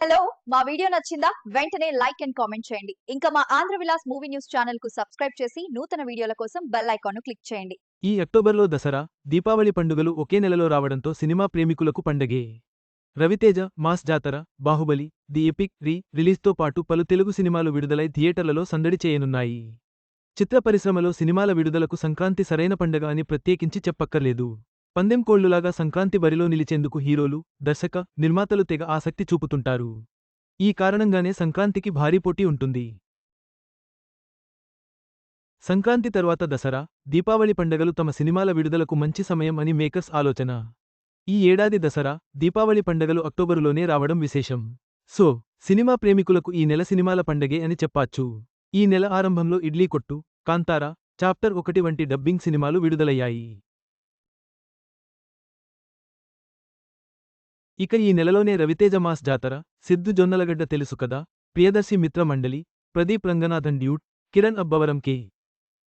Hello మా video నచ్చిందా? వెంటనే లైక్ అండ్ కామెంట్ చేయండి. ఇంకా మా ఆంధ్ర విలాస్ మూవీ న్యూస్ ఛానల్కు సబ్స్క్రైబ్ చేసి నూతన వీడియోల కోసం బెల్ ఐకాన్ క్లిక్ చేయండి. ఈ అక్టోబర్లో దసరా దీపావళి పండుగలు ఒకే నెలలో రావడంతో సినిమా ప్రేమికులకు పండగే. Raviteja mass Jathara Baahubali the epic రీ రిలీజ్తో పాటు పలు తెలుగు సినిమాలు విడుదలై థియేటర్లలో సందడి చేయనున్నాయి. చిత్ర పరిశ్రమలో సినిమాల విడుదలకు సంక్రాంతి సరైన పండగ అని ప్రత్యేకించి చెప్పక్కర్లేదు. పందెం కోళ్ళులాగా సంక్రాంతి బరిలో నిలిచేందుకు హీరోలు దర్శక నిర్మాతలు తెగ ఆసక్తి చూపుతుంటారు. ఈ కారణంగానే సంక్రాంతికి భారీ పోటీ ఉంటుంది. సంక్రాంతి తర్వాత దసరా దీపావళి పండగలు తమ సినిమాల విడుదలకు మంచి సమయం అని మేకర్స్ ఆలోచన. ఈ ఏడాది దసరా దీపావళి పండగలు అక్టోబరులోనే రావడం విశేషం. సో సినిమా ప్రేమికులకు ఈ నెల సినిమాల పండగే అని చెప్పాచ్చు. ఈ నెల ఆరంభంలో ఇడ్లీ కొట్టు కాంతారా చాప్టర్ ఒకటి వంటి డబ్బింగ్ సినిమాలు విడుదలయ్యాయి. ఇక ఈ నెలలోనే రవితేజ మాస్ జాతర సిద్ధు జొన్నలగడ్డ తెలుసు కదా Priyadarshi Mitra Mandali Pradeep Ranganathan dude Kiran Abbavaram K.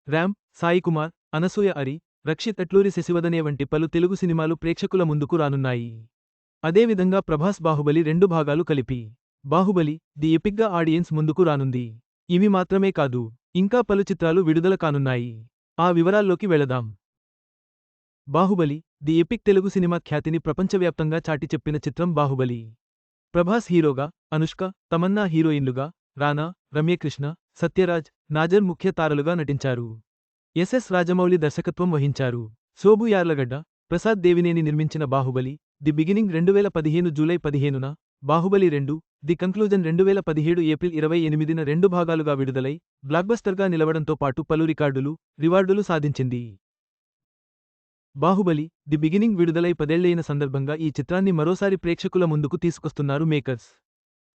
Ramp Saikumar Anasuya Ari Rakshit Atluri Sasivadane వంటి పలు తెలుగు సినిమాలు ప్రేక్షకుల ముందుకు రానున్నాయి. అదేవిధంగా ప్రభాస్ బాహుబలి రెండు భాగాలు కలిపి. బాహుబలి ది ఎపిక్గా ఆడియన్స్ ముందుకు రానుంది. ఇవి మాత్రమే కాదు ఇంకా పలు చిత్రాలు విడుదల కానున్నాయి. ఆ వివరాల్లోకి వెళదాం. Baahubali the epic Telugu cinema ఖ్యాతిని ప్రపంచవ్యాప్తంగా చాటి చెప్పిన చిత్రం బాహుబలి. ప్రభాస్ హీరోగా అనుష్క తమన్నా హీరోయిన్లుగా రానా రమ్యకృష్ణ సత్యరాజ్ నాజర్ ముఖ్య తారలుగా నటించారు. ఎస్ఎస్ రాజమౌళి దర్శకత్వం వహించారు. శోభు యార్లగడ్డ ప్రసాద్ దేవినేని నిర్మించిన బాహుబలి ది బిగినింగ్ రెండువేల పదిహేను జూలై పదిహేనున బాహుబలి రెండు ది కంక్లూజన్ రెండువేల పదిహేడు ఏప్రిల్ ఇరవై ఎనిమిదిన రెండు భాగాలుగా విడుదలై బ్లాక్బస్టర్గా నిలవడంతో పాటు పలు రికార్డులు రివార్డులు సాధించింది. బాహుబలి ది బిగినింగ్ విడుదలై పదేళ్ళైన సందర్భంగా ఈ చిత్రాన్ని మరోసారి ప్రేక్షకుల ముందుకు తీసుకొస్తున్నారు మేకర్స్.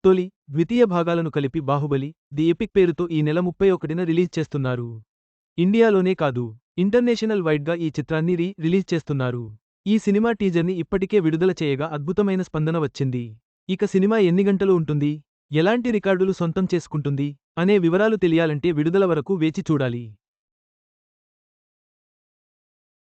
తొలి ద్వితీయ భాగాలను కలిపి బాహుబలి ది ఎపిక్ పేరుతో ఈ నెల ముప్పై ఒకటిన రిలీజ్ చేస్తున్నారు. ఇండియాలోనే కాదు ఇంటర్నేషనల్ వైడ్గా ఈ చిత్రాన్ని రీ రిలీజ్ చేస్తున్నారు. ఈ సినిమా టీజర్ని ఇప్పటికే విడుదల చేయగా అద్భుతమైన స్పందన వచ్చింది. ఇక సినిమా ఎన్ని గంటలు ఉంటుంది ఎలాంటి రికార్డులు సొంతం చేసుకుంటుంది అనే వివరాలు తెలియాలంటే విడుదల వరకు వేచి చూడాలి.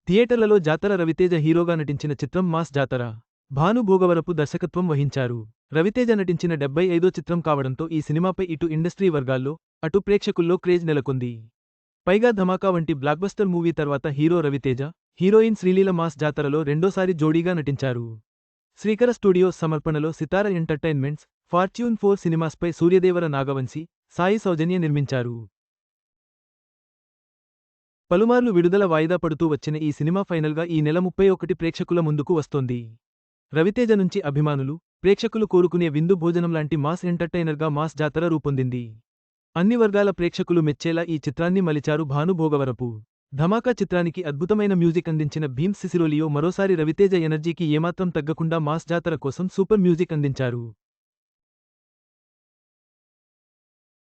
థియేటర్లలో జాతర రవితేజ హీరోగా నటించిన చిత్రం మాస్ జాతర. భాను భోగవరపు దర్శకత్వం వహించారు. రవితేజ నటించిన డెబ్బై ఐదో చిత్రం కావడంతో ఈ సినిమాపై ఇటు ఇండస్ట్రీ వర్గాల్లో అటు ప్రేక్షకుల్లో క్రేజ్ నెలకొంది. పైగా ధమాకా వంటి బ్లాక్బస్టర్ మూవీ తర్వాత hero Raviteja heroine Sreeleela mass జాతరలో రెండోసారి జోడీగా నటించారు. శ్రీకర స్టూడియోస్ సమర్పణలో సితార ఎంటర్టైన్మెంట్స్ ఫార్చ్యూన్ ఫోర్ సినిమాస్పై సూర్యదేవర నాగవంశి సాయి సౌజన్య నిర్మించారు. పలుమార్లు విడుదల వాయిదా పడుతూ వచ్చిన ఈ సినిమా ఫైనల్గా ఈ నెల ముప్పై ఒకటి ప్రేక్షకుల ముందుకు వస్తోంది. రవితేజ నుంచి అభిమానులు ప్రేక్షకులు కోరుకునే విందు భోజనం లాంటి మాస్ ఎంటర్టైనర్గా మాస్ జాతర రూపొందింది. అన్ని వర్గాల ప్రేక్షకులు మెచ్చేలా ఈ చిత్రాన్ని మలిచారు భానుభోగవరపు ధమాకా చిత్రానికి అద్భుతమైన మ్యూజిక్ అందించిన భీమ్ సిసిరోలియో మరోసారి రవితేజ ఎనర్జీకి ఏమాత్రం తగ్గకుండా మాస్ జాతర కోసం సూపర్ మ్యూజిక్ అందించారు.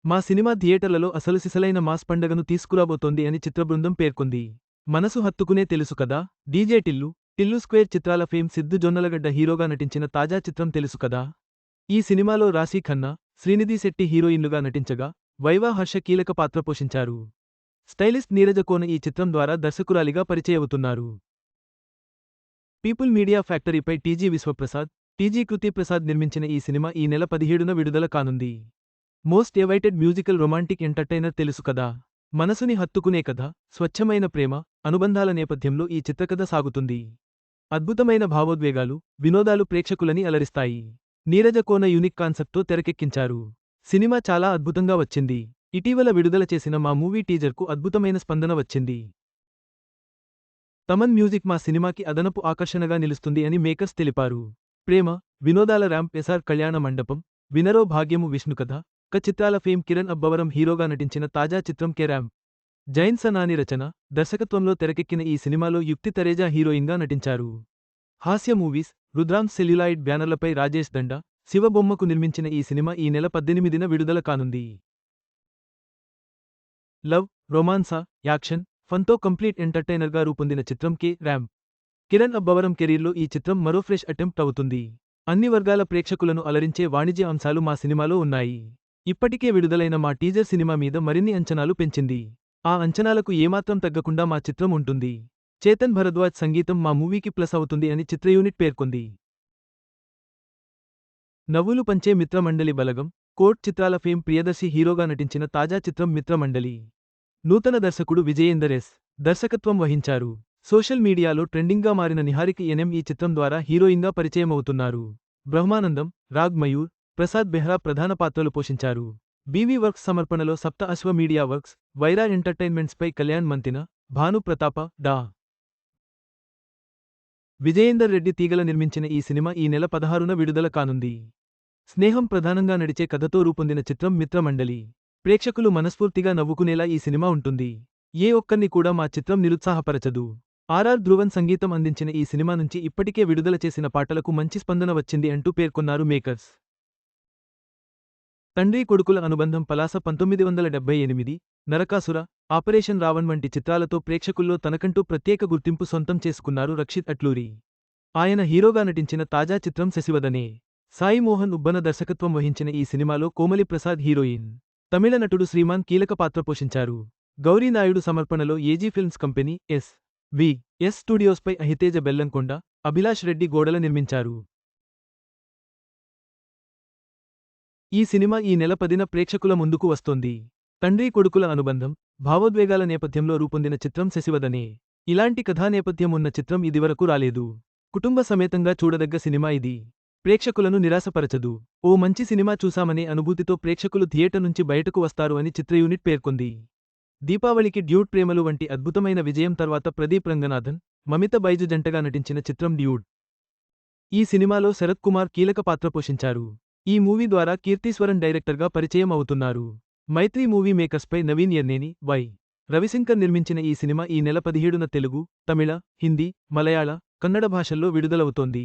మా సినిమా థియేటర్లలో అసలు సిసలైన మాస్ పండగను తీసుకురాబోతోంది అని చిత్రబృందం పేర్కొంది. మనసు హత్తుకునే తెలుసు కదా? డీజే టిల్లు టిల్లు స్క్వేర్ చిత్రాల ఫేమ్ సిద్ధు జొన్నలగడ్డ హీరోగా నటించిన తాజా చిత్రం తెలుసు కదా? ఈ సినిమాలో రాశీ ఖన్నా శ్రీనిధి శెట్టి హీరోయిన్లుగా నటించగా వైవా హర్ష కీలక పాత్ర పోషించారు. స్టైలిస్ట్ నీరజ కోన ఈ చిత్రం ద్వారా దర్శకురాలిగా పరిచయవుతున్నారు. పీపుల్ మీడియా ఫ్యాక్టరీపై టీజీ విశ్వప్రసాద్ టీజీ కృతి ప్రసాద్ నిర్మించిన ఈ సినిమా ఈ నెల పదిహేడున విడుదల కానుంది. Most awaited musical romantic entertainer Telusu Kada. మనసుని హత్తుకునే కథ స్వచ్ఛమైన ప్రేమ అనుబంధాల నేపథ్యంలో ఈ చిత్రకథ సాగుతుంది. అద్భుతమైన భావోద్వేగాలు వినోదాలు ప్రేక్షకులని అలరిస్తాయి. నీరజ కోన యూనిక్ కాన్సెప్ట్తో తెరకెక్కించారు. సినిమా చాలా అద్భుతంగా వచ్చింది. ఇటీవల విడుదల చేసిన మా మూవీ టీజర్కు అద్భుతమైన స్పందన వచ్చింది. తమన్ మ్యూజిక్ మా సినిమాకి అదనపు ఆకర్షణగా నిలుస్తుంది అని మేకర్స్ తెలిపారు. ప్రేమ వినోదాల ర్యాంప్ ఎస్ఆర్ కళ్యాణ మండపం వినరో భాగ్యము విష్ణుకథ క చిత్రాల ఫేమ్ కిరణ్ అబ్బవరం హీరోగా నటించిన తాజా చిత్రం కెరామ్. ర్యాంప్ జైన్ సనాని రచన దర్శకత్వంలో తెరకెక్కిన ఈ సినిమాలో యుక్తి తరేజా హీరోయిన్గా నటించారు. హాస్య మూవీస్ రుద్రామ్ సెల్యులాయిడ్ బ్యానర్లపై రాజేష్ దండ శివబొమ్మకు నిర్మించిన ఈ సినిమా ఈ నెల పద్దెనిమిదిన విడుదల కానుంది. లవ్ రొమాన్సా యాక్షన్ ఫన్తో కంప్లీట్ ఎంటర్టైనర్గా రూపొందిన చిత్రం కే. ర్యామ్ కిరణ్ అబ్బవరం కెరీర్లో ఈ చిత్రం మరో ఫ్రెష్ అటెంప్ట్ అవుతుంది. అన్ని వర్గాల ప్రేక్షకులను అలరించే వాణిజ్య అంశాలు మా సినిమాలో ఉన్నాయి. ఇప్పటికే విడుదలైన మా టీజర్ సినిమా మీద మరిన్ని అంచనాలు పెంచింది. ఆ అంచనాలకు ఏమాత్రం తగ్గకుండా మా చిత్రం ఉంటుంది. చేతన్ భరద్వాజ్ సంగీతం మా మూవీకి ప్లస్ అవుతుంది అని చిత్ర యూనిట్ పేర్కొంది. నవ్వులు పంచే మిత్రమండలి బలగం కోర్ట్ చిత్రాల ఫేమ్ ప్రియదర్శి హీరోగా నటించిన తాజా చిత్రం మిత్రమండలి. నూతన దర్శకుడు విజయేందర్ ఎస్ దర్శకత్వం వహించారు. సోషల్ మీడియాలో ట్రెండింగ్గా మారిన నిహారిక ఎన్ఎం ఈ చిత్రం ద్వారా హీరోయిన్గా పరిచయమవుతున్నారు. బ్రహ్మానందం రాగ్ మయూర్ ప్రసాద్ బెహ్రా ప్రధాన పాత్రలు పోషించారు. బీవీ వర్క్స్ సమర్పణలో సప్త అశ్వ మీడియా వర్క్స్ వైరా ఎంటర్టైన్మెంట్స్పై కళ్యాణ్ మంతిన భాను ప్రతాప డా. విజయేందర్ రెడ్డి తీగల నిర్మించిన ఈ సినిమా ఈ నెల పదహారున విడుదల కానుంది. స్నేహం ప్రధానంగా నడిచే కథతో రూపొందిన చిత్రం మిత్రమండలి. ప్రేక్షకులు మనస్ఫూర్తిగా నవ్వుకునేలా ఈ సినిమా ఉంటుంది. ఏ ఒక్కర్ని కూడా మా చిత్రం నిరుత్సాహపరచదు. ఆర్ఆర్ ధ్రువన్ సంగీతం అందించిన ఈ సినిమా నుంచి ఇప్పటికే విడుదల చేసిన పాటలకు మంచి స్పందన వచ్చింది అంటూ పేర్కొన్నారు మేకర్స్. తండ్రి కొడుకుల అనుబంధం పలాస పంతొమ్మిది వందల డెబ్బై ఎనిమిది నరకాసుర ఆపరేషన్ రావణ్ వంటి చిత్రాలతో ప్రేక్షకుల్లో తనకంటూ ప్రత్యేక గుర్తింపు సొంతం చేసుకున్నారు రక్షిత్ అట్లూరి. ఆయన హీరోగా నటించిన తాజా చిత్రం శశివదనే. సాయి మోహన్ ఉబ్బన దర్శకత్వం వహించిన ఈ సినిమాలో కోమలి ప్రసాద్ హీరోయిన్. తమిళ నటుడు శ్రీమాన్ కీలక పాత్ర పోషించారు. గౌరీనాయుడు సమర్పణలో AG films company S. V. S. స్టూడియోస్పై Ahiteja Bellamkonda Abhilash Reddy Godala నిర్మించారు. ఈ సినిమా ఈ నెల పదిన ప్రేక్షకుల ముందుకు వస్తోంది. తండ్రి కొడుకుల అనుబంధం భావోద్వేగాల నేపథ్యంలో రూపొందిన చిత్రం శశివదనే. ఇలాంటి కథా నేపథ్యం ఉన్న చిత్రం ఇదివరకు రాలేదు. కుటుంబ సమేతంగా చూడదగ్గ సినిమా ఇది. ప్రేక్షకులను నిరాశపరచదు. ఓ మంచి సినిమా చూశామనే అనుభూతితో ప్రేక్షకులు థియేటర్ నుంచి బయటకు వస్తారు అని చిత్ర యూనిట్ పేర్కొంది. దీపావళికి డ్యూడ్ ప్రేమలు వంటి అద్భుతమైన విజయం తర్వాత ప్రదీప్ రంగనాథన్ మమిత బైజు జంటగా నటించిన చిత్రం డ్యూడ్ ఈ సినిమాలో శరత్ కుమార్ కీలక పాత్ర పోషించారు. ఈ మూవీ ద్వారా కీర్తిస్వరన్ డైరెక్టర్గా పరిచయం అవుతున్నారు మైత్రి మూవీ మేకర్స్పై నవీన్ ఎర్నేని వై. రవిశంకర్ నిర్మించిన ఈ సినిమా ఈ నెల పదిహేడున తెలుగు తమిళ హిందీ మలయాళ కన్నడ భాషల్లో విడుదలవుతోంది.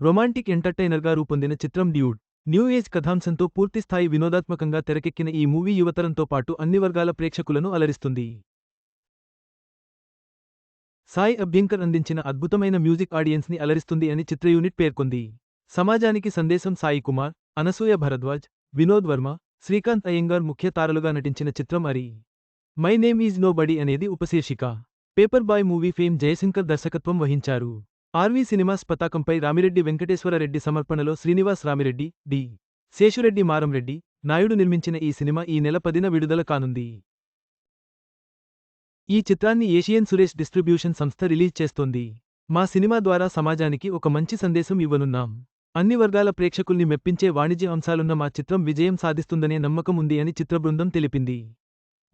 రొమాంటిక్ ఎంటర్టైనర్గా రూపొందిన చిత్రం డ్యూడ్. న్యూ ఏజ్ కథాంశంతో పూర్తిస్థాయి వినోదాత్మకంగా తెరకెక్కిన ఈ మూవీ యువతరంతో పాటు అన్ని వర్గాల ప్రేక్షకులను అలరిస్తుంది. సాయి అభ్యంకర్ అందించిన అద్భుతమైన మ్యూజిక్ ఆడియన్స్ని అలరిస్తుంది అని చిత్ర యూనిట్ పేర్కొంది. సమాజానికి సందేశం సాయి కుమార్ అనసూయ భరద్వాజ్ వినోద్ వర్మ శ్రీకాంత్ అయ్యంగార్ ముఖ్య తారలుగా నటించిన చిత్రం అరి my name is nobody అనేది ఉపశీర్షిక. Paper boy movie fame Jayashankar దర్శకత్వం వహించారు. ఆర్వీ సినిమాస్ పతాకంపై రామిరెడ్డి వెంకటేశ్వరరెడ్డి సమర్పణలో శ్రీనివాస్ రామిరెడ్డి డి. శేషురెడ్డి మారంరెడ్డి నాయుడు నిర్మించిన ఈ సినిమా ఈ నెల పదిన విడుదల కానుంది. ఈ చిత్రాన్ని ఏషియన్ సురేష్ డిస్ట్రిబ్యూషన్ సంస్థ రిలీజ్ చేస్తోంది. మా సినిమా ద్వారా సమాజానికి ఒక మంచి సందేశం ఇవ్వనున్నాం. అన్ని వర్గాల ప్రేక్షకుల్ని మెప్పించే వాణిజ్య అంశాలున్న మా చిత్రం విజయం సాధిస్తుందనే నమ్మకం ఉంది అని చిత్రబృందం తెలిపింది.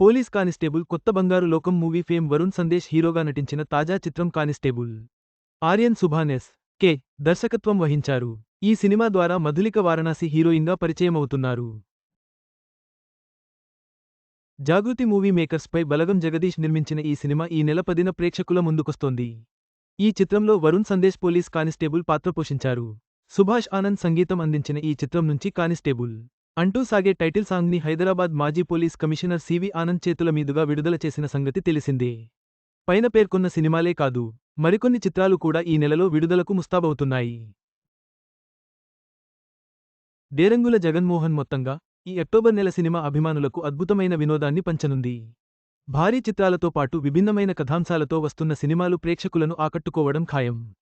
పోలీస్ కానిస్టేబుల్ కొత్త బంగారు లోకం మూవీ ఫేమ్ వరుణ్ సందేశ్ హీరోగా నటించిన తాజా చిత్రం కానిస్టేబుల్. ఆర్యన్ సుభానెస్ కె. దర్శకత్వం వహించారు. ఈ సినిమా ద్వారా మధులిక వారణాసి హీరోయిన్గా పరిచయమవుతున్నారు. జాగృతి మూవీ మేకర్స్పై బలగం జగదీష్ నిర్మించిన ఈ సినిమా ఈ నెల పదిన ప్రేక్షకుల ముందుకొస్తోంది. ఈ చిత్రంలో వరుణ్ సందేశ్ పోలీస్ కానిస్టేబుల్ పాత్ర పోషించారు. సుభాష్ ఆనంద్ సంగీతం అందించిన ఈ చిత్రం నుంచి కానిస్టేబుల్ అంటూ సాగే టైటిల్ సాంగ్ని హైదరాబాద్ మాజీ పోలీస్ కమిషనర్ సివి ఆనంద్ చేతుల మీదుగా విడుదల చేసిన సంగతి తెలిసిందే. పైన పేర్కొన్న సినిమాలే కాదు మరికొన్ని చిత్రాలు కూడా ఈ నెలలో విడుదలకు ముస్తాబవుతున్నాయి. డేరంగుల జగన్మోహన్ మొత్తంగా ఈ అక్టోబర్ నెల సినిమా అభిమానులకు అద్భుతమైన వినోదాన్ని పంచనుంది. భారీ చిత్రాలతో పాటు విభిన్నమైన కథాంశాలతో వస్తున్న సినిమాలు ప్రేక్షకులను ఆకట్టుకోవడం ఖాయం.